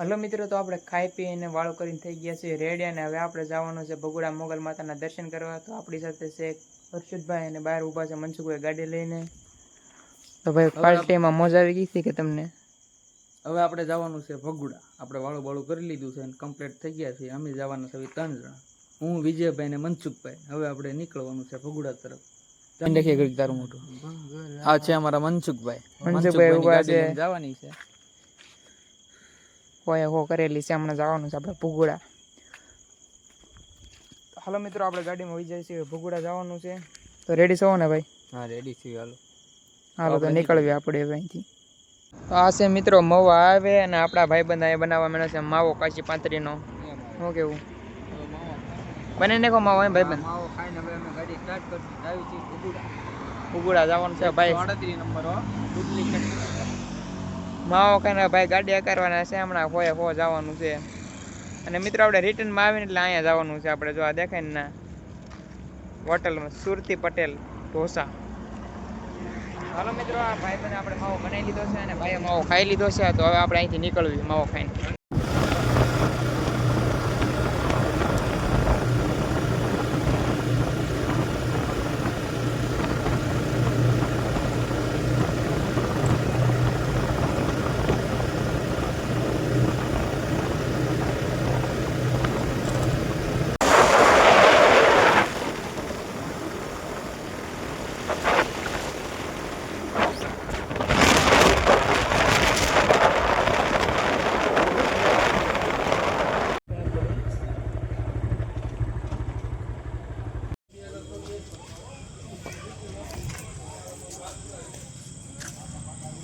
Hello મિત્રો તો આપણે ખાઈ પીને વાળો કરીને થઈ ગયા છીએ રેડી અને હવે આપણે જવાનું છે ભગુડા મોગલ માતાના દર્શન કરવા. તો આપણી સાથે છે હર્ષદભાઈ અને બહાર ઊભા છે મનસુખભાઈ ગાડી લઈને. તો ભાઈ પાર્ટીમાં મોજા આવી ગઈ હતી કે તમને? હવે આપણે જવાનું છે ભગુડા આપણે વાળું બાળું કરી લીધું છે અને કમ્પ્લીટ થઈ ગયા છે અમે જવાના છે ત્રણ જણા. હું વિજયભાઈ ને મનસુખભાઈ. હવે આપણે નીકળવાનું છે ભગુડા તરફ. દેખીએ તારું મોટું આ છે અમારા મનસુખભાઈ. મનસુખભાઈ. જવાની છે. હોય હો કરેલી છે હમણાં જવાનું છે આપણે ભૂગોડા હાલો મિત્રો આપણે ગાડીમાં વહી જાય છીએ ભૂગોડા જવાનું છે. તો રેડી છો ને ભાઈ? હા રેડી છીએ હાલો. હાલો તો નીકળવી આપણે અહીંથી. તો આ છે મિત્રો મવા આવે અને આપણા ભાઈબંધ અહીંયા બનાવવા મળે છે માવો કાચી પાંતરીનો. શું કેવું? બને નાખો માવો એમ ભાઈબંધ? માવો ખાઈને હવે અમે ગાડી સ્ટાર્ટ કરશું. આવી છીએ ભગુડા ભુગુડા જવાનું છે ભાઈ. નંબર હો. માવો કહીને ભાઈ ગાડી કરવાના છે, હમણાં હોય ફો જવાનું છે. અને મિત્રો, આપણે રિટર્નમાં આવીને એટલે અહીંયા જવાનું છે, આપણે જો આ દેખાય ને. હોટલમાં સુરતી પટેલ ઢોસા. હાલો મિત્રો, આ ભાઈ બને આપણે માવો બનાવી લીધો છે અને ભાઈએ માવો ખાઈ લીધો છે, તો હવે આપણે અહીંથી નીકળવી, માવો ખાઈને.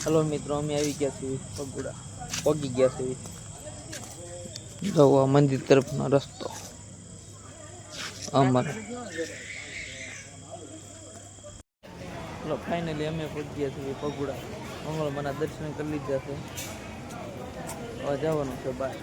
હલો મિત્રો, અમે આવી ગયા છીએ પગુડા. પગી ગયા છીએ. જવા મંદિર તરફનો રસ્તો. અમારે. હલો ફાઇનલી અમે પહોંચી ગયા છીએ પગુડા. મંગળ મના દર્શન કરી લીધા છે. હવે જવાનું છે બહાર.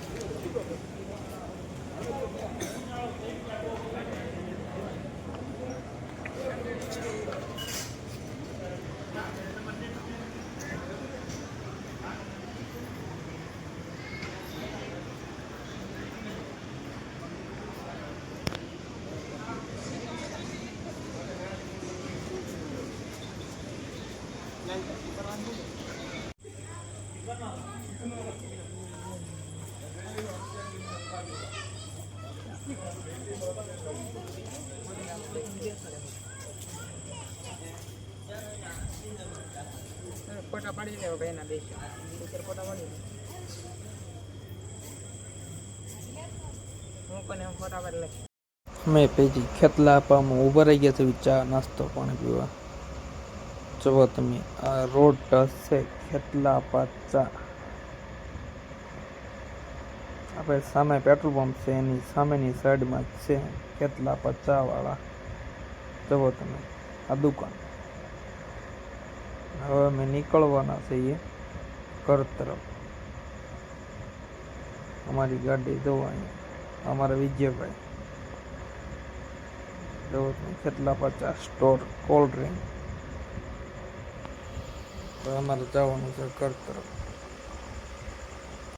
ફોટા પાડી દેવા ભાઈ એના બે ફોટા પાડી હું પણ એમ ફોટા પાડી લખી મેં પેજી ખેતલા આપવામાં ઊભા રહી ગયા છે ચા નાસ્તો પાણી પીવા. જુઓ તમે, આ રોડ ટચ છે ખેતલા આપા આપણે સામે પેટ્રોલ પંપ છે, એની સામેની સાઈડમાં જ છે, કેટલા આપા ચા વાળા જુઓ તમે, આ દુકાન. હવે અમે નીકળવાના છીએ ઘર તરફ. અમારી ગાડી જોવા અહીંયા અમારા વિજયભાઈ. જો તમે, કેટલા પચાસ સ્ટોર કોલ્ડ ડ્રિંક તો અમારે જવાનું છે કરતર